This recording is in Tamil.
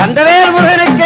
கந்தவேல் முருகனுக்கு